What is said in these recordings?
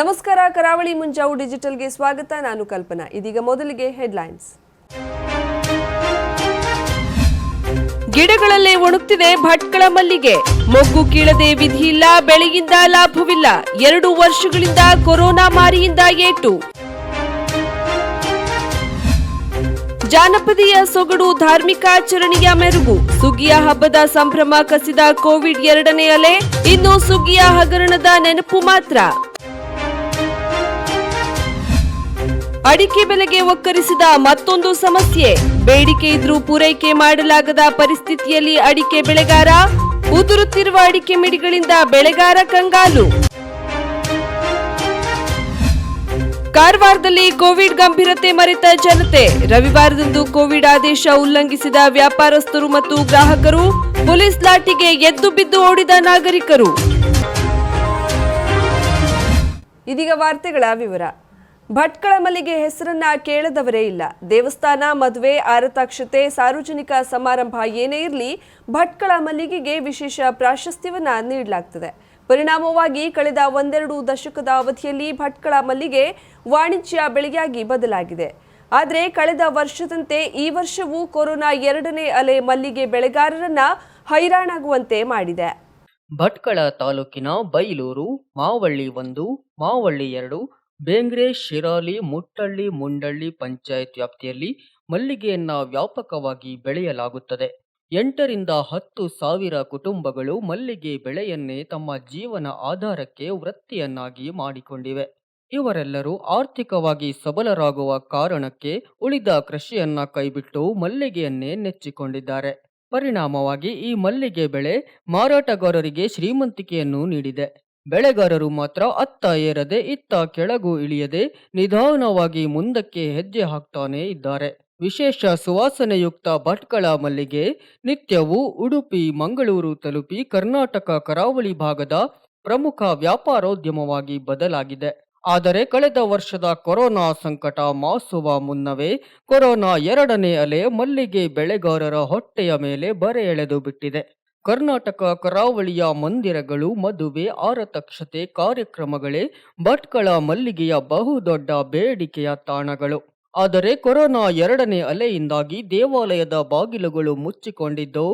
ನಮಸ್ಕಾರ, ಕರಾವಳಿ ಮುಂಜಾವು ಡಿಜಿಟಲ್ಗೆ ಸ್ವಾಗತ. ನಾನು ಕಲ್ಪನಾ. ಇದೀಗ ಮೊದಲಿಗೆ ಹೆಡ್ಲೈನ್ಸ್. ಗಿಡಗಳಲ್ಲೇ ಒಣಗ್ತಿದೆ ಭಟ್ಕಳ ಮಲ್ಲಿಗೆ. ಮೊಗ್ಗು ಕೀಳದೆ ಇಲ್ಲ, ಬೆಳೆಯಿಂದ ಲಾಭವಿಲ್ಲ. ಎರಡು ವರ್ಷಗಳಿಂದ ಕೊರೋನಾ ಮಾರಿಯಿಂದ ಏಟು. ಜಾನಪದೀಯ ಸೊಗಡು ಧಾರ್ಮಿಕ ಆಚರಣೆಯ ಮೆರುಗು. ಸುಗ್ಗಿಯ ಹಬ್ಬದ ಸಂಭ್ರಮ ಕಸಿದ ಕೋವಿಡ್ ಎರಡನೇ ಅಲೆ. ಇನ್ನು ಸುಗ್ಗಿಯ ಹಗರಣದ ನೆನಪು ಮಾತ್ರ. ಅಡಿಕೆ ಬೆಲೆಗೆ ಒಕ್ಕರಿಸಿದ ಮತ್ತೊಂದು ಸಮಸ್ಯೆ. ಬೇಡಿಕೆ ಇದ್ರೂ ಪೂರೈಕೆ ಮಾಡಲಾಗದ ಪರಿಸ್ಥಿತಿಯಲ್ಲಿ ಅಡಿಕೆ ಬೆಳೆಗಾರ, ಉದುರುತ್ತಿರುವ ಅಡಿಕೆ ಮಿಡಿಗಳಿಂದ ಬೆಳೆಗಾರ ಕಂಗಾಲು. ಕಾರವಾರದಲ್ಲಿ ಕೋವಿಡ್ ಗಂಭೀರತೆ ಮರೆತ ಜನತೆ. ರವಿವಾರದಂದು ಕೋವಿಡ್ ಆದೇಶ ಉಲ್ಲಂಘಿಸಿದ ವ್ಯಾಪಾರಸ್ಥರು ಮತ್ತು ಗ್ರಾಹಕರು ಪೊಲೀಸ್ ಲಾಠಿಗೆ ಎದ್ದು ಬಿದ್ದು ಓಡಿದ ನಾಗರಿಕರು. ಇದೀಗ ವಾರ್ತೆಗಳ ವಿವರ. ಭಟ್ಕಳ ಮಲ್ಲಿಗೆ ಹೆಸರನ್ನ ಕೇಳದವರೇ ಇಲ್ಲ. ದೇವಸ್ಥಾನ, ಮದುವೆ ಆರತಾಕ್ಷತೆ ಸಾರ್ವಜನಿಕ ಸಮಾರಂಭ ಏನೇ ಇರಲಿ ಭಟ್ಕಳ ಮಲ್ಲಿಗೆಗೆ ವಿಶೇಷ ಪ್ರಾಶಸ್ತ್ಯವನ್ನ ನೀಡಲಾಗ್ತದೆ. ಪರಿಣಾಮವಾಗಿ ಕಳೆದ ಒಂದೆರಡು ದಶಕದ ಅವಧಿಯಲ್ಲಿ ಭಟ್ಕಳ ಮಲ್ಲಿಗೆ ವಾಣಿಜ್ಯ ಬೆಳೆಯಾಗಿ ಬದಲಾಗಿದೆ. ಆದರೆ ಕಳೆದ ವರ್ಷದಂತೆ ಈ ವರ್ಷವೂ ಕೊರೋನಾ ಎರಡನೇ ಅಲೆ ಮಲ್ಲಿಗೆ ಬೆಳೆಗಾರರನ್ನ ಹೈರಾಣಾಗುವಂತೆ ಮಾಡಿದೆ. ಭಟ್ಕಳ ತಾಲೂಕಿನ ಬೈಲೂರು, ಮಾವಳ್ಳಿ ಒಂದು, ಮಾವಳ್ಳಿ ಎರಡು ಬೇಂಗ್ರೆ, ಶಿರಾಲಿ, ಮುಟ್ಟಳ್ಳಿ, ಮುಂಡಳ್ಳಿ ಪಂಚಾಯತ್ ವ್ಯಾಪ್ತಿಯಲ್ಲಿ ಮಲ್ಲಿಗೆಯನ್ನ ವ್ಯಾಪಕವಾಗಿ ಬೆಳೆಯಲಾಗುತ್ತದೆ. ಎಂಟರಿಂದ ಹತ್ತು ಸಾವಿರ ಕುಟುಂಬಗಳು ಮಲ್ಲಿಗೆ ಬೆಳೆಯನ್ನೇ ತಮ್ಮ ಜೀವನ ಆಧಾರಕ್ಕೆ ವೃತ್ತಿಯನ್ನಾಗಿ ಮಾಡಿಕೊಂಡಿವೆ. ಇವರೆಲ್ಲರೂ ಆರ್ಥಿಕವಾಗಿ ಸಬಲರಾಗುವ ಕಾರಣಕ್ಕೆ ಉಳಿದ ಕೃಷಿಯನ್ನ ಕೈಬಿಟ್ಟು ಮಲ್ಲಿಗೆಯನ್ನೇ ನೆಚ್ಚಿಕೊಂಡಿದ್ದಾರೆ. ಪರಿಣಾಮವಾಗಿ ಈ ಮಲ್ಲಿಗೆ ಬೆಳೆ ಮಾರಾಟಗಾರರಿಗೆ ಶ್ರೀಮಂತಿಕೆಯನ್ನು ನೀಡಿದೆ. ಬೆಳೆಗಾರರು ಮಾತ್ರ ಅತ್ತ ಏರದೆ ಇತ್ತ ಕೆಳಗೂ ಇಳಿಯದೆ ನಿಧಾನವಾಗಿ ಮುಂದಕ್ಕೆ ಹೆಜ್ಜೆ ಹಾಕ್ತಾನೇ ಇದ್ದಾರೆ. ವಿಶೇಷ ಸುವಾಸನೆಯುಕ್ತ ಭಟ್ಕಳ ಮಲ್ಲಿಗೆ, ನಿತ್ಯವೂ ಉಡುಪಿ, ಮಂಗಳೂರು ತಲುಪಿ ಕರ್ನಾಟಕ ಕರಾವಳಿ ಭಾಗದ ಪ್ರಮುಖ ವ್ಯಾಪಾರೋದ್ಯಮವಾಗಿ ಬದಲಾಗಿದೆ. ಆದರೆ ಕಳೆದ ವರ್ಷದ ಕೊರೋನಾ ಸಂಕಟ ಮಾಸುವ ಮುನ್ನವೇ ಕೊರೋನಾ ಎರಡನೇ ಅಲೆ ಮಲ್ಲಿಗೆ ಬೆಳೆಗಾರರ ಹೊಟ್ಟೆಯ ಮೇಲೆ ಬರೆ ಎಳೆದು ಬಿಟ್ಟಿದೆ. ಕರ್ನಾಟಕ ಕರಾವಳಿಯ ಮಂದಿರಗಳು, ಮದುವೆ, ಆರತಕ್ಷತೆ, ಕಾರ್ಯಕ್ರಮಗಳೇ ಭಟ್ಕಳ ಮಲ್ಲಿಗೆಯ ಬಹುದೊಡ್ಡ ಬೇಡಿಕೆಯ ತಾಣಗಳು. ಆದರೆ ಕೊರೋನಾ ಎರಡನೇ ಅಲೆಯಿಂದಾಗಿ ದೇವಾಲಯದ ಬಾಗಿಲುಗಳು ಮುಚ್ಚಿಕೊಂಡಿದ್ದು,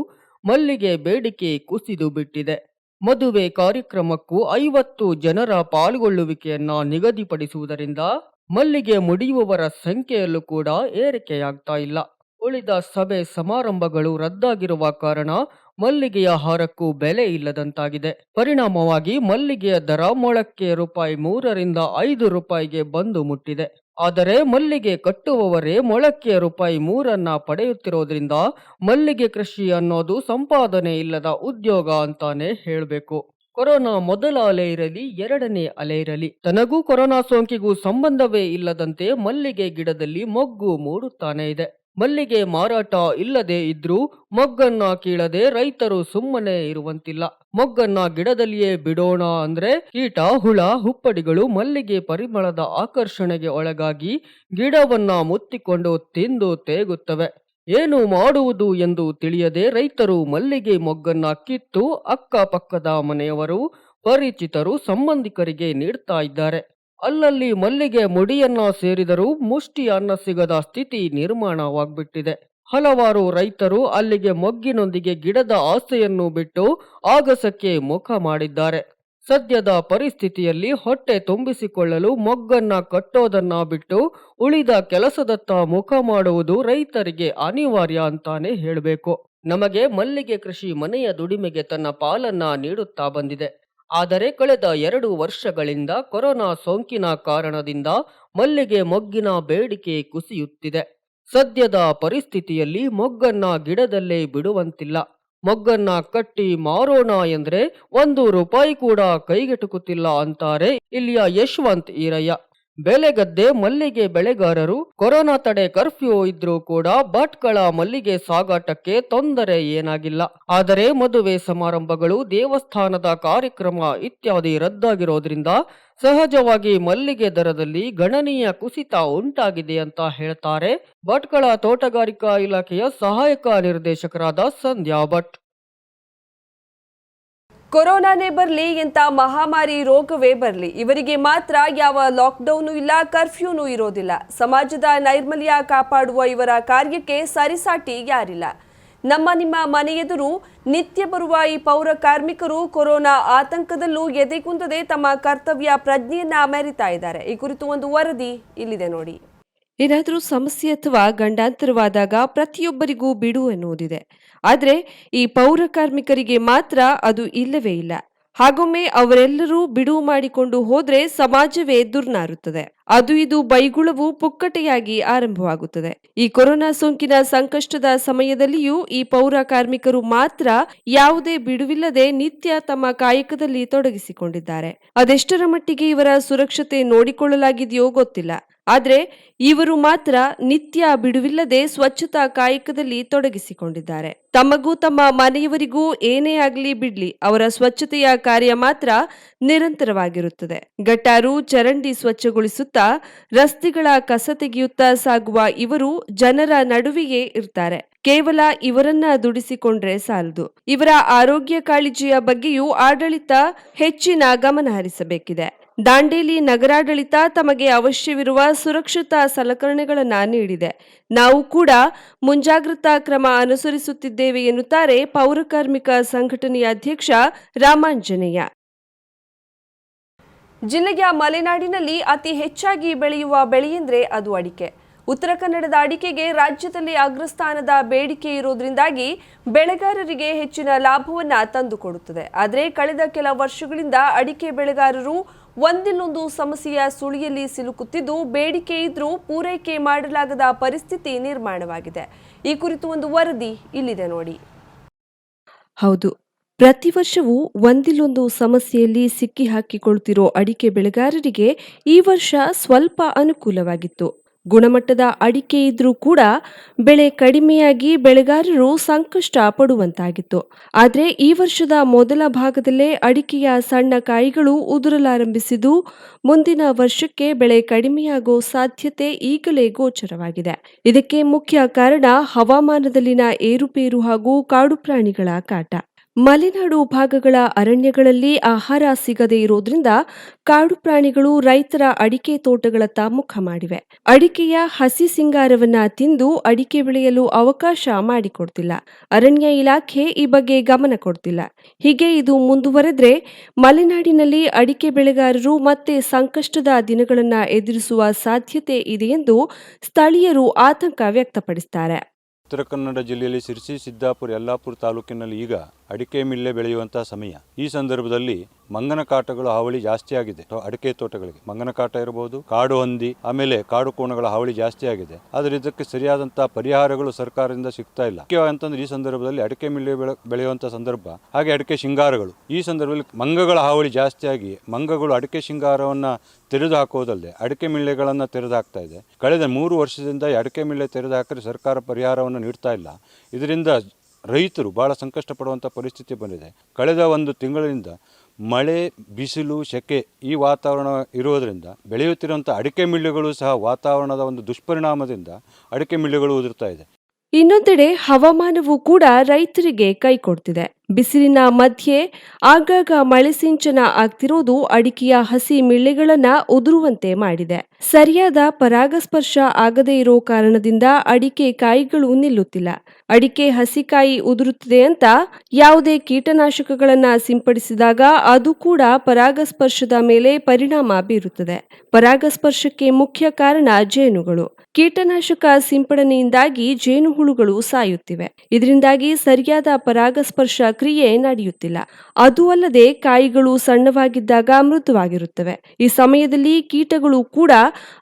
ಮಲ್ಲಿಗೆ ಬೇಡಿಕೆ ಕುಸಿದು ಬಿಟ್ಟಿದೆ. ಮದುವೆ ಕಾರ್ಯಕ್ರಮಕ್ಕೂ ಐವತ್ತು ಜನರ ಪಾಲ್ಗೊಳ್ಳುವಿಕೆಯನ್ನ ನಿಗದಿಪಡಿಸುವುದರಿಂದ ಮಲ್ಲಿಗೆ ಮುಡಿಯುವವರ ಸಂಖ್ಯೆಯಲ್ಲೂ ಕೂಡ ಏರಿಕೆಯಾಗ್ತಾ ಇಲ್ಲ. ಉಳಿದ ಸಭೆ ಸಮಾರಂಭಗಳು ರದ್ದಾಗಿರುವ ಕಾರಣ ಮಲ್ಲಿಗೆಯ ಹಾರಕ್ಕೂ ಬೆಲೆ ಇಲ್ಲದಂತಾಗಿದೆ. ಪರಿಣಾಮವಾಗಿ ಮಲ್ಲಿಗೆಯ ದರ ಮೊಳಕ್ಕೆ ರೂಪಾಯಿ ಮೂರರಿಂದ ಐದು ರೂಪಾಯಿಗೆ ಬಂದು ಮುಟ್ಟಿದೆ. ಆದರೆ ಮಲ್ಲಿಗೆ ಕಟ್ಟುವವರೇ ಮೊಳಕ್ಕೆ ರೂಪಾಯಿ ಮೂರನ್ನ ಪಡೆಯುತ್ತಿರೋದ್ರಿಂದ ಮಲ್ಲಿಗೆ ಕೃಷಿ ಅನ್ನೋದು ಸಂಪಾದನೆ ಇಲ್ಲದ ಉದ್ಯೋಗ ಅಂತಾನೆ ಹೇಳಬೇಕು. ಕೊರೋನಾ ಮೊದಲ ಅಲೆ ಇರಲಿ, ಎರಡನೇ ಅಲೆ ಇರಲಿ. ತನಗೂ ಕೊರೋನಾ ಸೋಂಕಿಗೂ ಸಂಬಂಧವೇ ಇಲ್ಲದಂತೆ ಮಲ್ಲಿಗೆ ಗಿಡದಲ್ಲಿ ಮೊಗ್ಗು ಮೂಡುತ್ತಾನೆ ಇದೆ. ಮಲ್ಲಿಗೆ ಮಾರಾಟ ಇಲ್ಲದೆ ಇದ್ರೂ ಮೊಗ್ಗನ್ನ ಕೀಳದೆ ರೈತರು ಸುಮ್ಮನೆ ಇರುವಂತಿಲ್ಲ. ಮೊಗ್ಗನ್ನ ಗಿಡದಲ್ಲಿಯೇ ಬಿಡೋಣ ಅಂದ್ರೆ ಕೀಟ ಹುಳ, ಹುಪ್ಪಡಿಗಳು ಮಲ್ಲಿಗೆ ಪರಿಮಳದ ಆಕರ್ಷಣೆಗೆ ಒಳಗಾಗಿ ಗಿಡವನ್ನ ಮುತ್ತಿಕೊಂಡು ತಿಂದು ತೇಗುತ್ತವೆ. ಏನು ಮಾಡುವುದು ಎಂದು ತಿಳಿಯದೆ ರೈತರು ಮಲ್ಲಿಗೆ ಮೊಗ್ಗನ್ನ ಕಿತ್ತು ಅಕ್ಕಪಕ್ಕದ ಮನೆಯವರು, ಪರಿಚಿತರು, ಸಂಬಂಧಿಕರಿಗೆ ನೀಡ್ತಾ ಇದ್ದಾರೆ. ಅಲ್ಲಲ್ಲಿ ಮಲ್ಲಿಗೆ ಮುಡಿಯನ್ನ ಸೇರಿದರೂ ಮುಷ್ಟಿ ಅನ್ನ ಸಿಗದ ಸ್ಥಿತಿ ನಿರ್ಮಾಣವಾಗ್ಬಿಟ್ಟಿದೆ. ಹಲವಾರು ರೈತರು ಅಲ್ಲಿಗೆ ಮೊಗ್ಗಿನೊಂದಿಗೆ ಗಿಡದ ಆಸೆಯನ್ನು ಬಿಟ್ಟು ಆಗಸಕ್ಕೆ ಮುಖ ಮಾಡಿದ್ದಾರೆ. ಸದ್ಯದ ಪರಿಸ್ಥಿತಿಯಲ್ಲಿ ಹೊಟ್ಟೆ ತುಂಬಿಸಿಕೊಳ್ಳಲು ಮೊಗ್ಗನ್ನ ಕಟ್ಟೋದನ್ನ ಬಿಟ್ಟು ಉಳಿದ ಕೆಲಸದತ್ತ ಮುಖ ಮಾಡುವುದು ರೈತರಿಗೆ ಅನಿವಾರ್ಯ ಅಂತಾನೆ ಹೇಳಬೇಕು. ನಮಗೆ ಮಲ್ಲಿಗೆ ಕೃಷಿ ಮನೆಯ ದುಡಿಮೆಗೆ ತನ್ನ ಪಾಲನ್ನ ನೀಡುತ್ತಾ ಬಂದಿದೆ. ಆದರೆ ಕಳೆದ ಎರಡು ವರ್ಷಗಳಿಂದ ಕೊರೋನಾ ಸೋಂಕಿನ ಕಾರಣದಿಂದ ಮಲ್ಲಿಗೆ ಮೊಗ್ಗಿನ ಬೇಡಿಕೆ ಕುಸಿಯುತ್ತಿದೆ. ಸದ್ಯದ ಪರಿಸ್ಥಿತಿಯಲ್ಲಿ ಮೊಗ್ಗನ್ನ ಗಿಡದಲ್ಲೇ ಬಿಡುವಂತಿಲ್ಲ. ಮೊಗ್ಗನ್ನ ಕಟ್ಟಿ ಮಾರೋಣ ಎಂದ್ರೆ ಒಂದು ರೂಪಾಯಿ ಕೂಡ ಕೈಗೆಟುಕುತ್ತಿಲ್ಲ ಅಂತಾರೆ ಇಲ್ಲಿಯ ಯಶವಂತ್ ಈರಯ್ಯ. ಬೆಳೆಗದ್ದೆ ಮಲ್ಲಿಗೆ ಬೆಳೆಗಾರರು, ಕೊರೋನಾ ತಡೆ ಕರ್ಫ್ಯೂ ಇದ್ರೂ ಕೂಡ ಭಟ್ಗಳ ಮಲ್ಲಿಗೆ ಸಾಗಾಟಕ್ಕೆ ತೊಂದರೆ ಏನಾಗಿಲ್ಲ. ಆದರೆ ಮದುವೆ ಸಮಾರಂಭಗಳು, ದೇವಸ್ಥಾನದ ಕಾರ್ಯಕ್ರಮ ಇತ್ಯಾದಿ ರದ್ದಾಗಿರೋದ್ರಿಂದ ಸಹಜವಾಗಿ ಮಲ್ಲಿಗೆ ದರದಲ್ಲಿ ಗಣನೀಯ ಕುಸಿತ ಉಂಟಾಗಿದೆ ಅಂತ ಹೇಳ್ತಾರೆ ಭಟ್ಕಳ ತೋಟಗಾರಿಕಾ ಇಲಾಖೆಯ ಸಹಾಯಕ ನಿರ್ದೇಶಕರಾದ ಸಂಧ್ಯಾ ಭಟ್. ಕೊರೋನಾನೇ ಬರಲಿ ಎಂತ ಮಹಾಮಾರಿ ರೋಗವೇ ಬರಲಿ, ಇವರಿಗೆ ಮಾತ್ರ ಯಾವ ಲಾಕ್ಡೌನು ಇಲ್ಲ ಕರ್ಫ್ಯೂನು ಇರೋದಿಲ್ಲ. ಸಮಾಜದ ನೈರ್ಮಲ್ಯ ಕಾಪಾಡುವ ಇವರ ಕಾರ್ಯಕ್ಕೆ ಸರಿಸಾಟಿ ಯಾರಿಲ್ಲ. ನಮ್ಮ ನಿಮ್ಮ ಮನೆಯೆದುರು ನಿತ್ಯ ಬರುವ ಈ ಪೌರ ಕಾರ್ಮಿಕರು ಕೊರೋನಾ ಆತಂಕದಲ್ಲೂ ಎದೆಗುಂದದೆ ತಮ್ಮ ಕರ್ತವ್ಯ ಪ್ರಜ್ಞೆಯನ್ನ ಮೆರಿತಾ ಇದ್ದಾರೆ. ಈ ಕುರಿತು ಒಂದು ವರದಿ ಇಲ್ಲಿದೆ ನೋಡಿ. ಏನಾದರೂ ಸಮಸ್ಯೆ ಅಥವಾ ಗಂಡಾಂತರವಾದಾಗ ಪ್ರತಿಯೊಬ್ಬರಿಗೂ ಬಿಡು ಎನ್ನುವುದಿದೆ. ಆದರೆ ಈ ಪೌರ ಕಾರ್ಮಿಕರಿಗೆ ಮಾತ್ರ ಅದು ಇಲ್ಲವೇ ಇಲ್ಲ. ಹಾಗೊಮ್ಮೆ ಅವರೆಲ್ಲರೂ ಬಿಡುವು ಮಾಡಿಕೊಂಡು ಹೋದರೆ ಸಮಾಜವೇ ದುರ್ನಾರುತ್ತದೆ. ಅದು ಇದು ಬೈಗುಳವು ಪುಕ್ಕಟೆಯಾಗಿ ಆರಂಭವಾಗುತ್ತದೆ. ಈ ಕೊರೋನಾ ಸೋಂಕಿನ ಸಂಕಷ್ಟದ ಸಮಯದಲ್ಲಿಯೂ ಈ ಪೌರ ಕಾರ್ಮಿಕರು ಮಾತ್ರ ಯಾವುದೇ ಬಿಡುವಿಲ್ಲದೆ ನಿತ್ಯ ತಮ್ಮ ಕಾಯಕದಲ್ಲಿ ತೊಡಗಿಸಿಕೊಂಡಿದ್ದಾರೆ. ಅದೆಷ್ಟರ ಮಟ್ಟಿಗೆ ಇವರ ಸುರಕ್ಷತೆ ನೋಡಿಕೊಳ್ಳಲಾಗಿದೆಯೋ ಗೊತ್ತಿಲ್ಲ. ಆದರೆ ಇವರು ಮಾತ್ರ ನಿತ್ಯ ಬಿಡುವಿಲ್ಲದೆ ಸ್ವಚ್ಛತಾ ಕಾಯಕದಲ್ಲಿ ತೊಡಗಿಸಿಕೊಂಡಿದ್ದಾರೆ. ತಮಗೂ ತಮ್ಮ ಮನೆಯವರಿಗೂ ಏನೇ ಆಗಲಿ ಬಿಡ್ಲಿ, ಅವರ ಸ್ವಚ್ಛತೆಯ ಕಾರ್ಯ ಮಾತ್ರ ನಿರಂತರವಾಗಿರುತ್ತದೆ. ಗಟಾರು, ಚರಂಡಿ ಸ್ವಚ್ಛಗೊಳಿಸುತ್ತಾ ರಸ್ತೆಗಳ ಕಸ ತೆಗೆಯುತ್ತಾ ಸಾಗುವ ಇವರು ಜನರ ನಡುವೆಯೇ ಇರ್ತಾರೆ. ಕೇವಲ ಇವರನ್ನ ದುಡಿಸಿಕೊಂಡ್ರೆ ಸಾಲದು. ಇವರ ಆರೋಗ್ಯ ಕಾಳಜಿಯ ಬಗ್ಗೆಯೂ ಆಡಳಿತ ಹೆಚ್ಚಿನ ಗಮನ ಹರಿಸಬೇಕಿದೆ. ದಾಂಡೇಲಿ ನಗರಾಡಳಿತ ತಮಗೆ ಅವಶ್ಯವಿರುವ ಸುರಕ್ಷತಾ ಸಲಕರಣೆಗಳನ್ನ ನೀಡಿದೆ. ನಾವು ಕೂಡ ಮುಂಜಾಗ್ರತಾ ಕ್ರಮ ಅನುಸರಿಸುತ್ತಿದ್ದೇವೆ ಎನ್ನುತ್ತಾರೆ ಪೌರಕಾರ್ಮಿಕ ಸಂಘಟನೆಯ ಅಧ್ಯಕ್ಷ ರಾಮಾಂಜನೇಯ. ಜಿಲ್ಲೆಯ ಮಲೆನಾಡಿನಲ್ಲಿ ಅತಿ ಹೆಚ್ಚಾಗಿ ಬೆಳೆಯುವ ಬೆಳೆಯೆಂದ್ರೆ ಅದು ಅಡಿಕೆ. ಉತ್ತರ ಕನ್ನಡದ ಅಡಿಕೆಗೆ ರಾಜ್ಯದಲ್ಲಿ ಅಗ್ರಸ್ಥಾನದ ಬೇಡಿಕೆ ಇರೋದ್ರಿಂದಾಗಿ ಬೆಳೆಗಾರರಿಗೆ ಹೆಚ್ಚಿನ ಲಾಭವನ್ನು ತಂದುಕೊಡುತ್ತದೆ ಆದರೆ ಕಳೆದ ಕೆಲ ವರ್ಷಗಳಿಂದ ಅಡಿಕೆ ಬೆಳೆಗಾರರು ಒಂದಿಲ್ಲೊಂದು ಸಮಸ್ಯೆಯ ಸುಳಿಯಲ್ಲಿ ಸಿಲುಕುತ್ತಿದ್ದು, ಬೇಡಿಕೆ ಇದ್ರೂ ಪೂರೈಕೆ ಮಾಡಲಾಗದ ಪರಿಸ್ಥಿತಿ ನಿರ್ಮಾಣವಾಗಿದೆ. ಈ ಕುರಿತು ಒಂದು ವರದಿ ಇಲ್ಲಿದೆ ನೋಡಿ. ಹೌದು. ಪ್ರತಿ ವರ್ಷವೂ ಒಂದಿಲ್ಲೊಂದು ಸಮಸ್ಯೆಯಲ್ಲಿ ಸಿಕ್ಕಿ ಹಾಕಿಕೊಳ್ತಿರೋ ಅಡಿಕೆ ಬೆಳೆಗಾರರಿಗೆ ಈ ವರ್ಷ ಸ್ವಲ್ಪ ಅನುಕೂಲವಾಗಿತ್ತು. ಗುಣಮಟ್ಟದ ಅಡಿಕೆ ಇದ್ರೂ ಕೂಡ ಬೆಳೆ ಕಡಿಮೆಯಾಗಿ ಬೆಳೆಗಾರರು ಸಂಕಷ್ಟ ಪಡುವಂತಾಗಿತ್ತು ಆದರೆ ಈ ವರ್ಷದ ಮೊದಲ ಭಾಗದಲ್ಲೇ ಅಡಿಕೆಯ ಸಣ್ಣ ಕಾಯಿಗಳು ಉದುರಲಾರಂಭಿಸಿದ್ದು, ಮುಂದಿನ ವರ್ಷಕ್ಕೆ ಬೆಳೆ ಕಡಿಮೆಯಾಗೋ ಸಾಧ್ಯತೆ ಈಗಲೇ ಗೋಚರವಾಗಿದೆ. ಇದಕ್ಕೆ ಮುಖ್ಯ ಕಾರಣ ಹವಾಮಾನದಲ್ಲಿನ ಏರುಪೇರು ಹಾಗೂ ಕಾಡು ಪ್ರಾಣಿಗಳ ಕಾಟ. ಮಲೆನಾಡು ಭಾಗಗಳ ಅರಣ್ಯಗಳಲ್ಲಿ ಆಹಾರ ಸಿಗದೇ ಇರೋದ್ರಿಂದ ಕಾಡು ಪ್ರಾಣಿಗಳು ರೈತರ ಅಡಿಕೆ ತೋಟಗಳತ್ತ ಮುಖ ಮಾಡಿವೆ. ಅಡಿಕೆಯ ಹಸಿ ಸಿಂಗಾರವನ್ನ ತಿಂದು ಅಡಿಕೆ ಬೆಳೆಯಲು ಅವಕಾಶ ಮಾಡಿಕೊಡ್ತಿಲ್ಲ. ಅರಣ್ಯ ಇಲಾಖೆ ಈ ಬಗ್ಗೆ ಗಮನ ಕೊಡ್ತಿಲ್ಲ. ಹೀಗೆ ಇದು ಮುಂದುವರೆದ್ರೆ ಮಲೆನಾಡಿನಲ್ಲಿ ಅಡಿಕೆ ಬೆಳೆಗಾರರು ಮತ್ತೆ ಸಂಕಷ್ಟದ ದಿನಗಳನ್ನ ಎದುರಿಸುವ ಸಾಧ್ಯತೆ ಇದೆ ಎಂದು ಸ್ಥಳೀಯರು ಆತಂಕ ವ್ಯಕ್ತಪಡಿಸುತ್ತಾರೆ ಉತ್ತರ ಕನ್ನಡ ಜಿಲ್ಲೆಯಲ್ಲಿ ಸಿರ್ಸಿ ಸಿದ್ದಾಪುರ ಯಲ್ಲಾಪುರ ತಾಲೂಕಿನಲ್ಲಿ ಈಗ ಅಡಿಕೆ ಮಿಲ್ಲೆ ಬೆಳೆಯುವಂತಹ ಸಮಯ. ಈ ಸಂದರ್ಭದಲ್ಲಿ ಮಂಗನ ಕಾಟಗಳು ಹಾವಳಿ ಜಾಸ್ತಿ ಆಗಿದೆ. ಅಡಿಕೆ ತೋಟಗಳಿಗೆ ಮಂಗನ ಕಾಟ ಇರಬಹುದು ಕಾಡು ಹಂದಿ, ಆಮೇಲೆ ಕಾಡು ಕೋಣಗಳ ಹಾವಳಿ ಜಾಸ್ತಿ ಆಗಿದೆ. ಆದರೆ ಇದಕ್ಕೆ ಸರಿಯಾದಂತಹ ಪರಿಹಾರಗಳು ಸರ್ಕಾರದಿಂದ ಸಿಗ್ತಾ ಇಲ್ಲ. ಅಂತಂದ್ರೆ ಈ ಸಂದರ್ಭದಲ್ಲಿ ಅಡಿಕೆ ಮಿಲ್ಲೆ ಬೆಳೆ ಬೆಳೆಯುವಂತಹ ಸಂದರ್ಭ, ಹಾಗೆ ಅಡಿಕೆ ಶೃಂಗಾರಗಳು. ಈ ಸಂದರ್ಭದಲ್ಲಿ ಮಂಗಗಳ ಹಾವಳಿ ಜಾಸ್ತಿಯಾಗಿ ಮಂಗಗಳು ಅಡಿಕೆ ಶೃಂಗಾರವನ್ನ ತೆರೆದು ಹಾಕೋದಲ್ಲದೆ ಅಡಿಕೆ ಮಿಲ್ಲೆಗಳನ್ನು ತೆರೆದು ಹಾಕ್ತಾ ಇದೆ. ಕಳೆದ ಮೂರು ವರ್ಷದಿಂದ ಅಡಿಕೆ ಮಿಲ್ಲೆ ತೆರೆದು ಹಾಕಿದ್ರೆ ಸರ್ಕಾರ ಪರಿಹಾರವನ್ನು ನೀಡ್ತಾ ಇಲ್ಲ. ಇದರಿಂದ ರೈತರು ಬಹಳ ಸಂಕಷ್ಟ ಪಡುವಂಥ ಪರಿಸ್ಥಿತಿ ಬಂದಿದೆ. ಕಳೆದ ಒಂದು ತಿಂಗಳಿಂದ ಮಳೆ, ಬಿಸಿಲು, ಸೆಕೆ ಈ ವಾತಾವರಣ ಇರೋದರಿಂದ, ಬೆಳೆಯುತ್ತಿರುವಂಥ ಅಡಿಕೆ ಮಿಳ್ಳುಗಳು ಸಹ ವಾತಾವರಣದ ಒಂದು ದುಷ್ಪರಿಣಾಮದಿಂದ ಅಡಿಕೆ ಮಿಳ್ಳುಗಳು ಉದುರ್ತಾ ಇದೆ. ಇನ್ನೊಂದೆಡೆ ಹವಾಮಾನವೂ ಕೂಡ ರೈತರಿಗೆ ಕೈ ಕೊಡ್ತಿದೆ. ಬಿಸಿಲಿನ ಮಧ್ಯೆ ಆಗಾಗ ಮಳೆ ಸಿಂಚನ ಆಗ್ತಿರೋದು ಅಡಿಕೆಯ ಹಸಿ ಮಿಳ್ಳೆಗಳನ್ನ ಉದುರುವಂತೆ ಮಾಡಿದೆ. ಸರಿಯಾದ ಪರಾಗಸ್ಪರ್ಶ ಆಗದೇ ಇರೋ ಕಾರಣದಿಂದ ಅಡಿಕೆ ಕಾಯಿಗಳು ನಿಲ್ಲುತ್ತಿಲ್ಲ. ಅಡಿಕೆ ಹಸಿಕಾಯಿ ಉದುರುತ್ತದೆ ಅಂತ ಯಾವುದೇ ಕೀಟನಾಶಕಗಳನ್ನು ಸಿಂಪಡಿಸಿದಾಗ ಅದು ಕೂಡ ಪರಾಗಸ್ಪರ್ಶದ ಮೇಲೆ ಪರಿಣಾಮ ಬೀರುತ್ತದೆ. ಪರಾಗಸ್ಪರ್ಶಕ್ಕೆ ಮುಖ್ಯ ಕಾರಣ ಜೇನುಗಳು. ಕೀಟನಾಶಕ ಸಿಂಪಡಣೆಯಿಂದಾಗಿ ಜೇನುಹುಳುಗಳು ಸಾಯುತ್ತಿವೆ. ಇದರಿಂದಾಗಿ ಸರಿಯಾದ ಪರಾಗಸ್ಪರ್ಶ ಕ್ರಿಯೆ ನಡೆಯುತ್ತಿಲ್ಲ. ಅದು ಅಲ್ಲದೆ ಕಾಯಿಗಳು ಸಣ್ಣವಾಗಿದ್ದಾಗ ಮೃದುವಾಗಿರುತ್ತವೆ. ಈ ಸಮಯದಲ್ಲಿ ಕೀಟಗಳು ಕೂಡ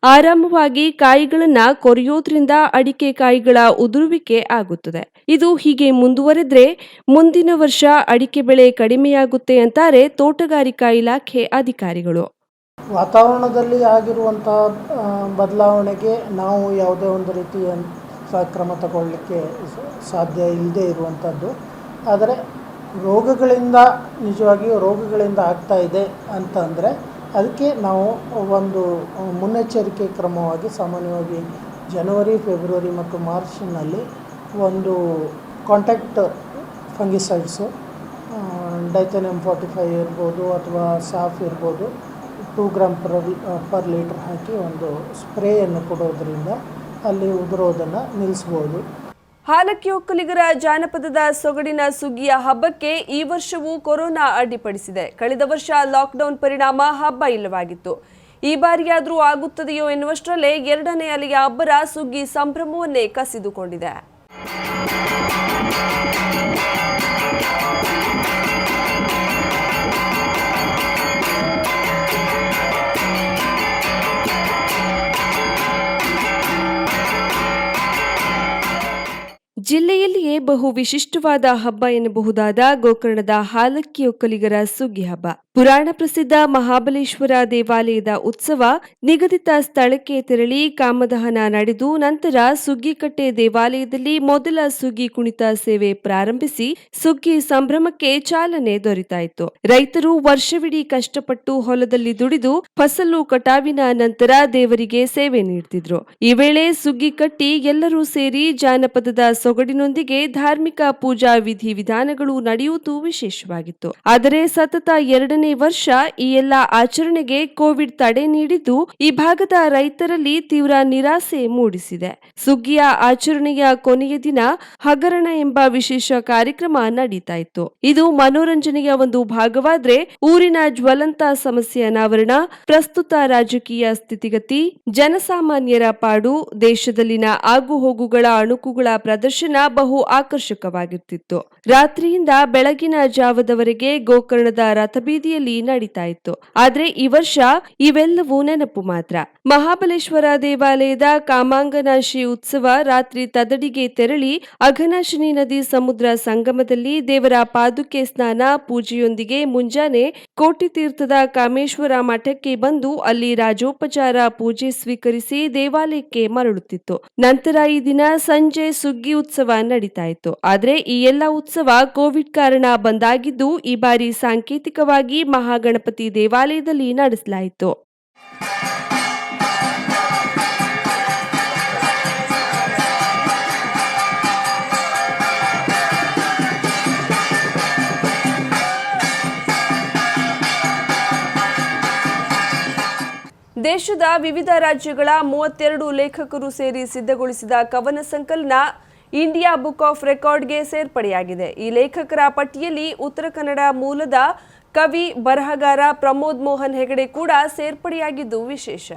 ಆರಾಮವಾಗಿ ಕಾಯಿಗಳನ್ನ ಕೊರೆಯೋದ್ರಿಂದ ಅಡಿಕೆ ಕಾಯಿಗಳ ಉದುರುವಿಕೆ ಆಗುತ್ತದೆ. ಇದು ಹೀಗೆ ಮುಂದುವರೆದ್ರೆ ಮುಂದಿನ ವರ್ಷ ಅಡಿಕೆ ಬೆಳೆ ಕಡಿಮೆಯಾಗುತ್ತೆ ಅಂತಾರೆ ತೋಟಗಾರಿಕಾ ಇಲಾಖೆ ಅಧಿಕಾರಿಗಳು. ವಾತಾವರಣದಲ್ಲಿ ಆಗಿರುವಂಥ ಬದಲಾವಣೆಗೆ ನಾವು ಯಾವುದೇ ಒಂದು ರೀತಿಯ ಕ್ರಮ ತಗೊಳ್ಳಿಕ್ಕೆ ಸಾಧ್ಯ ಇಲ್ಲದೆ ಇರುವಂಥದ್ದು. ಆದರೆ ರೋಗಗಳಿಂದ, ನಿಜವಾಗಿಯೂ ರೋಗಗಳಿಂದ ಆಗ್ತಾ ಇದೆ ಅಂತಂದರೆ ಅದಕ್ಕೆ ನಾವು ಒಂದು ಮುನ್ನೆಚ್ಚರಿಕೆ ಕ್ರಮವಾಗಿ ಸಾಮಾನ್ಯವಾಗಿ ಜನವರಿ, ಫೆಬ್ರವರಿ ಮತ್ತು ಮಾರ್ಚ್ನಲ್ಲಿ ಒಂದು contact fungicides Dithane M forty five ಇರ್ಬೋದು ಅಥವಾ ಸಾಫ್ ಇರ್ಬೋದು. Two gram per per litre ಹಾಕಿ ಒಂದು ಸ್ಪ್ರೇಯನ್ನು ಕೊಡೋದರಿಂದ ಅಲ್ಲಿ ಉದುರೋದನ್ನು ನಿಲ್ಲಿಸ್ಬೋದು ಹಾಲಕ್ಕಿ ಒಕ್ಕಲಿಗರ ಜಾನಪದದ ಸೊಗಡಿನ ಸುಗ್ಗಿಯ ಹಬ್ಬಕ್ಕೆ ಈ ವರ್ಷವೂ ಕೊರೋನಾ ಅಡ್ಡಿಪಡಿಸಿದೆ. ಕಳೆದ ವರ್ಷ ಲಾಕ್ಡೌನ್ ಪರಿಣಾಮ ಹಬ್ಬ ಇಲ್ಲವಾಗಿತ್ತು. ಈ ಬಾರಿಯಾದರೂ ಆಗುತ್ತದೆಯೋ ಎನ್ನುವಷ್ಟರಲ್ಲೇ ಎರಡನೇ ಅಲೆಯ ಅಬ್ಬರ ಸುಗ್ಗಿ ಸಂಭ್ರಮವನ್ನೇ ಕಸಿದುಕೊಂಡಿದೆ. ಜಿಲ್ಲೆಯಲ್ಲಿಯೇ ಬಹು ವಿಶಿಷ್ಟವಾದ ಹಬ್ಬ ಎನ್ನಬಹುದಾದ ಗೋಕರ್ಣದ ಹಾಲಕ್ಕಿ ಒಕ್ಕಲಿಗರ ಸುಗ್ಗಿ ಹಬ್ಬ. ಪುರಾಣ ಪ್ರಸಿದ್ಧ ಮಹಾಬಲೇಶ್ವರ ದೇವಾಲಯದ ಉತ್ಸವ ನಿಗದಿತ ಸ್ಥಳಕ್ಕೆ ತೆರಳಿ ಕಾಮದಹನ ನಡೆದು ನಂತರ ಸುಗ್ಗಿಕಟ್ಟೆ ದೇವಾಲಯದಲ್ಲಿ ಮೊದಲ ಸುಗ್ಗಿ ಕುಣಿತ ಸೇವೆ ಪ್ರಾರಂಭಿಸಿ ಸುಗ್ಗಿ ಸಂಭ್ರಮಕ್ಕೆ ಚಾಲನೆ ದೊರೆತಾಯಿತು. ರೈತರು ವರ್ಷವಿಡೀ ಕಷ್ಟಪಟ್ಟು ಹೊಲದಲ್ಲಿ ದುಡಿದು ಫಸಲು ಕಟಾವಿನ ನಂತರ ದೇವರಿಗೆ ಸೇವೆ ನೀಡುತ್ತಿದ್ರು ಈ ವೇಳೆ ಸುಗ್ಗಿ ಕಟ್ಟಿ ಎಲ್ಲರೂ ಸೇರಿ ಜಾನಪದದ ಸೊಗಡಿನೊಂದಿಗೆ ಧಾರ್ಮಿಕ ಪೂಜಾ ವಿಧಿ ವಿಧಾನಗಳು ನಡೆಯುವುದು ವಿಶೇಷವಾಗಿತ್ತು. ಆದರೆ ಸತತ ಎರಡನೇ ವರ್ಷ ಈ ಎಲ್ಲ ಆಚರಣೆಗೆ ಕೋವಿಡ್ ತಡೆ ನೀಡಿದ್ದು, ಈ ಭಾಗದ ರೈತರಲ್ಲಿ ತೀವ್ರ ನಿರಾಸೆ ಮೂಡಿಸಿದೆ. ಸುಗ್ಗಿಯ ಆಚರಣೆಯ ಕೊನೆಯ ದಿನ ಹಗರಣ ಎಂಬ ವಿಶೇಷ ಕಾರ್ಯಕ್ರಮ ನಡೀತಾ ಇತ್ತು. ಇದು ಮನೋರಂಜನೆಯ ಒಂದು ಭಾಗವಾದ್ರೆ ಊರಿನ ಜ್ವಲಂತ ಸಮಸ್ಯೆ ಅನಾವರಣ, ಪ್ರಸ್ತುತ ರಾಜಕೀಯ ಸ್ಥಿತಿಗತಿ, ಜನಸಾಮಾನ್ಯರ ಪಾಡು, ದೇಶದಲ್ಲಿನ ಆಗುಹೋಗುಗಳ ಅಣುಕುಗಳ ಪ್ರದರ್ಶನ ಬಹು ಆಕರ್ಷಕವಾಗಿರ್ತಿತ್ತು ರಾತ್ರಿಯಿಂದ ಬೆಳಗಿನ ಜಾವದವರೆಗೆ ಗೋಕರ್ಣದ ರಥಬೀದಿಯಲ್ಲಿ ನಡೀತಾ ಇತ್ತು. ಆದ್ರೆ ಈ ವರ್ಷ ಇವೆಲ್ಲವೂ ನೆನಪು ಮಾತ್ರ. ಮಹಾಬಲೇಶ್ವರ ದೇವಾಲಯದ ಕಾಮಾಂಗನಾಶಿ ಉತ್ಸವ ರಾತ್ರಿ ತದಡಿಗೆ ತೆರಳಿ ಅಘನಾಶಿನಿ ನದಿ ಸಮುದ್ರ ಸಂಗಮದಲ್ಲಿ ದೇವರ ಪಾದುಕೆ ಸ್ನಾನ ಪೂಜೆಯೊಂದಿಗೆ ಮುಂಜಾನೆ ಕೋಟಿ ತೀರ್ಥದ ಕಾಮೇಶ್ವರ ಮಠಕ್ಕೆ ಬಂದು ಅಲ್ಲಿ ರಾಜೋಪಚಾರ ಪೂಜೆ ಸ್ವೀಕರಿಸಿ ದೇವಾಲಯಕ್ಕೆ ಮರಳುತ್ತಿತ್ತು. ನಂತರ ಈ ದಿನ ಸಂಜೆ ಸುಗ್ಗಿ ಉತ್ಸವ ನಡೀತಾ ಇತ್ತು ಆದರೆ ಈ ಎಲ್ಲ ಉತ್ಸವ ಕೋವಿಡ್ ಕಾರಣ ಬಂದಾಗಿದ್ದು ಈ ಬಾರಿ ಸಾಂಕೇತಿಕವಾಗಿ ಮಹಾಗಣಪತಿ ದೇವಾಲಯದಲ್ಲಿ ನಡೆಸಲಾಯಿತು. ದೇಶದ ವಿವಿಧ ರಾಜ್ಯಗಳ ಮೂವತ್ತೆರಡು ಲೇಖಕರು ಸೇರಿ ಸಿದ್ಧಗೊಳಿಸಿದ ಕವನ ಸಂಕಲನ ಇಂಡಿಯಾ ಬುಕ್ ಆಫ್ ರೆಕಾರ್ಡ್ಗೆ ಸೇರ್ಪಡೆಯಾಗಿದೆ. ಈ ಲೇಖಕರ ಪಟ್ಟಿಯಲ್ಲಿ ಉತ್ತರ ಕನ್ನಡ ಮೂಲದ ಕವಿ ಬರಹಗಾರ ಪ್ರಮೋದ್ ಮೋಹನ್ ಹೆಗಡೆ ಕೂಡ ಸೇರ್ಪಡೆಯಾಗಿದ್ದು ವಿಶೇಷ.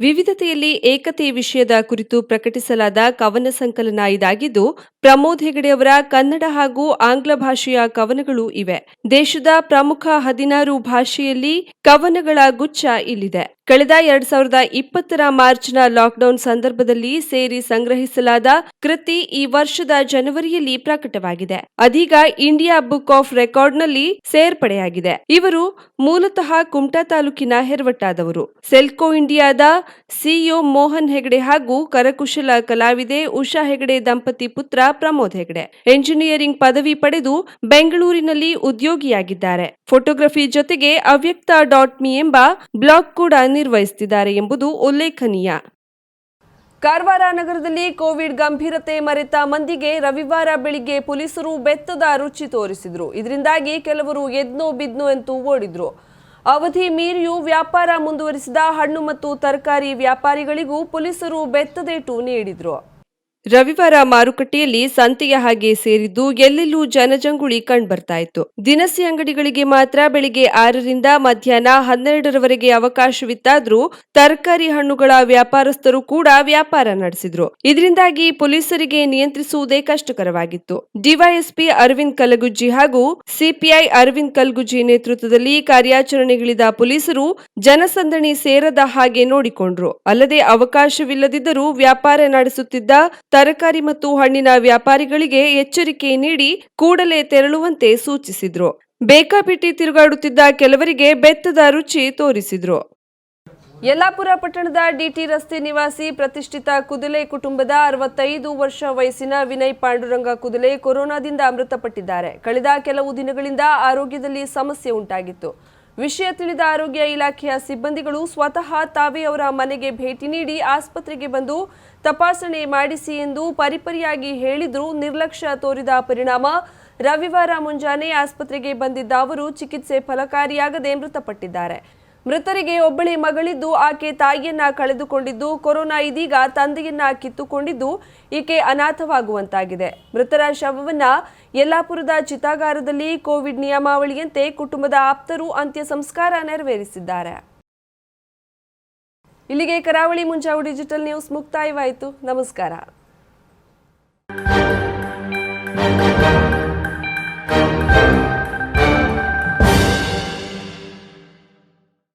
ವಿವಿಧತೆಯಲ್ಲಿ ಏಕತೆ ವಿಷಯದ ಕುರಿತು ಪ್ರಕಟಿಸಲಾದ ಕವನ ಸಂಕಲನ ಇದಾಗಿದ್ದು ಪ್ರಮೋದ್ ಹೆಗಡೆಯವರ ಕನ್ನಡ ಹಾಗೂ ಆಂಗ್ಲ ಭಾಷೆಯ ಕವನಗಳು ಇವೆ. ದೇಶದ ಪ್ರಮುಖ ಹದಿನಾರು ಭಾಷೆಯಲ್ಲಿ ಕವನಗಳ ಗುಚ್ಛ ಇಲ್ಲಿದೆ. ಕಳೆದ ಎರಡ್ ಸಾವಿರದ ಇಪ್ಪತ್ತರ ಮಾರ್ಚ್ನ ಲಾಕ್ಡೌನ್ ಸಂದರ್ಭದಲ್ಲಿ ಸೇರಿ ಸಂಗ್ರಹಿಸಲಾದ ಕೃತಿ ಈ ವರ್ಷದ ಜನವರಿಯಲ್ಲಿ ಪ್ರಕಟವಾಗಿದೆ. ಅದೀಗ ಇಂಡಿಯಾ ಬುಕ್ ಆಫ್ ರೆಕಾರ್ಡ್ನಲ್ಲಿ ಸೇರ್ಪಡೆಯಾಗಿದೆ. ಇವರು ಮೂಲತಃ ಕುಮಟಾ ತಾಲೂಕಿನ ಹೆರವಟ್ಟಾದವರು. ಸೆಲ್ಕೋ ಇಂಡಿಯಾದ ಸಿಇಒ ಮೋಹನ್ ಹೆಗಡೆ ಹಾಗೂ ಕರಕುಶಲ ಕಲಾವಿದೆ ಉಷಾ ಹೆಗಡೆ ದಂಪತಿ ಪುತ್ರ ಪ್ರಮೋದ್ ಹೆಗ್ಡೆ. ಎಂಜಿನಿಯರಿಂಗ್ ಪದವಿ ಪಡೆದು ಬೆಂಗಳೂರಿನಲ್ಲಿ ಉದ್ಯೋಗಿಯಾಗಿದ್ದಾರೆ. ಫೋಟೋಗ್ರಫಿ ಜೊತೆಗೆ ಅವ್ಯಕ್ತ ಡಾಟ್ ಮಿ ಎಂಬ ಬ್ಲಾಗ್ ಕೂಡ ನಿರ್ವಹಿಸುತ್ತಿದ್ದಾರೆ ಎಂಬುದು ಉಲ್ಲೇಖನೀಯ. ಕಾರವಾರ ನಗರದಲ್ಲಿ ಕೋವಿಡ್ ಗಂಭೀರತೆ ಮರೆತ ಮಂದಿಗೆ ರವಿವಾರ ಬೆಳಿಗ್ಗೆ ಪೊಲೀಸರು ಬೆತ್ತದ ರುಚಿ ತೋರಿಸಿದ್ರು. ಇದರಿಂದಾಗಿ ಕೆಲವರು ಎದ್ನೋ ಬಿದ್ನೋ ಎಂದು ಓಡಿದ್ರು. ಅವಧಿ ಮೀರಿಯೂ ವ್ಯಾಪಾರ ಮುಂದುವರಿಸಿದ ಹಣ್ಣು ಮತ್ತು ತರಕಾರಿ ವ್ಯಾಪಾರಿಗಳಿಗೂ ಪೊಲೀಸರು ಬೆತ್ತದೇಟು ನೀಡಿದ್ರು. ರವಿವಾರ ಮಾರುಕಟ್ಟೆಯಲ್ಲಿ ಸಂತೆಯ ಹಾಗೆ ಸೇರಿದ್ದು ಎಲ್ಲೆಲ್ಲೂ ಜನಜಂಗುಳಿ ಕಂಡುಬರ್ತಾ ಇತ್ತು ದಿನಸಿ ಅಂಗಡಿಗಳಿಗೆ ಮಾತ್ರ ಬೆಳಿಗ್ಗೆ ಆರರಿಂದ ಮಧ್ಯಾಹ್ನ ಹನ್ನೆರಡರವರೆಗೆ ಅವಕಾಶವಿತ್ತಾದ್ರೂ ತರಕಾರಿ ಹಣ್ಣುಗಳ ವ್ಯಾಪಾರಸ್ಥರು ಕೂಡ ವ್ಯಾಪಾರ ನಡೆಸಿದ್ರು. ಇದರಿಂದಾಗಿ ಪೊಲೀಸರಿಗೆ ನಿಯಂತ್ರಿಸುವುದೇ ಕಷ್ಟಕರವಾಗಿತ್ತು. ಡಿವೈಎಸ್ಪಿ ಅರವಿಂದ್ ಕಲಗುಜ್ಜಿ ಹಾಗೂ ಸಿಪಿಐ ಅರವಿಂದ್ ಕಲಗುಜ್ಜಿ ನೇತೃತ್ವದಲ್ಲಿ ಕಾರ್ಯಾಚರಣೆಗಿಳಿದ ಪೊಲೀಸರು ಜನಸಂದಣಿ ಸೇರದ ಹಾಗೆ ನೋಡಿಕೊಂಡ್ರು. ಅಲ್ಲದೆ ಅವಕಾಶವಿಲ್ಲದಿದ್ದರೂ ವ್ಯಾಪಾರ ನಡೆಸುತ್ತಿದ್ದ ತರಕಾರಿ ಮತ್ತು ಹಣ್ಣಿನ ವ್ಯಾಪಾರಿಗಳಿಗೆ ಎಚ್ಚರಿಕೆ ನೀಡಿ ಕೂಡಲೇ ತೆರಳುವಂತೆ ಸೂಚಿಸಿದ್ರು. ಬೇಕಾಬಿಟ್ಟಿ ತಿರುಗಾಡುತ್ತಿದ್ದ ಕೆಲವರಿಗೆ ಬೆತ್ತದ ರುಚಿ ತೋರಿಸಿದ್ರು. ಯಲ್ಲಾಪುರ ಪಟ್ಟಣದ ಡಿಟಿ ರಸ್ತೆ ನಿವಾಸಿ ಪ್ರತಿಷ್ಠಿತ ಕುದುಲೆ ಕುಟುಂಬದ ಅರವತ್ತೈದು ವರ್ಷ ವಯಸ್ಸಿನ ವಿನಯ್ ಪಾಂಡುರಂಗ ಕುದಲೆ ಕೊರೋನಾದಿಂದ ಮೃತಪಟ್ಟಿದ್ದಾರೆ. ಕಳೆದ ಕೆಲವು ದಿನಗಳಿಂದ ಆರೋಗ್ಯದಲ್ಲಿ ಸಮಸ್ಯೆ ಉಂಟಾಗಿತ್ತು. ವಿಷಯ ತಿಳಿದ ಆರೋಗ್ಯ ಇಲಾಖೆಯ ಸಿಬ್ಬಂದಿಗಳು ಸ್ವತಃ ತಾವೇ ಅವರ ಮನೆಗೆ ಭೇಟಿ ನೀಡಿ ಆಸ್ಪತ್ರೆಗೆ ಬಂದು ತಪಾಸಣೆ ಮಾಡಿಸಿ ಎಂದು ಪರಿಪರಿಯಾಗಿ ಹೇಳಿದ್ರು. ನಿರ್ಲಕ್ಷ್ಯ ತೋರಿದ ಪರಿಣಾಮ, ರವಿವಾರ ಮುಂಜಾನೆ ಆಸ್ಪತ್ರೆಗೆ ಬಂದಿದ್ದ ಅವರು ಚಿಕಿತ್ಸೆ ಫಲಕಾರಿಯಾಗದೆ ಮೃತಪಟ್ಟಿದ್ದಾರೆ. ಮೃತರಿಗೆ ಒಬ್ಬಳಿ ಮಗಳಿದ್ದು, ಆಕೆ ತಾಯಿಯನ್ನ ಕಳೆದುಕೊಂಡಿದ್ದು, ಕೊರೋನಾ ಇದೀಗ ತಂದೆಯನ್ನ ಕಿತ್ತುಕೊಂಡಿದ್ದು, ಈಕೆ ಅನಾಥವಾಗುವಂತಾಗಿದೆ. ಮೃತರ ಶವವನ್ನ ಯಲ್ಲಾಪುರದ ಚಿತಾಗಾರದಲ್ಲಿ ಕೋವಿಡ್ ನಿಯಮಾವಳಿಯಂತೆ ಕುಟುಂಬದ ಆಪ್ತರು ಅಂತ್ಯ ಸಂಸ್ಕಾರ ನೆರವೇರಿಸಿದ್ದಾರೆ. ಇಲ್ಲಿಗೆ ಕರಾವಳಿ ಮುಂಜಾವು ಡಿಜಿಟಲ್ ನ್ಯೂಸ್ ಮುಕ್ತಾಯವಾಯಿತು. ನಮಸ್ಕಾರ.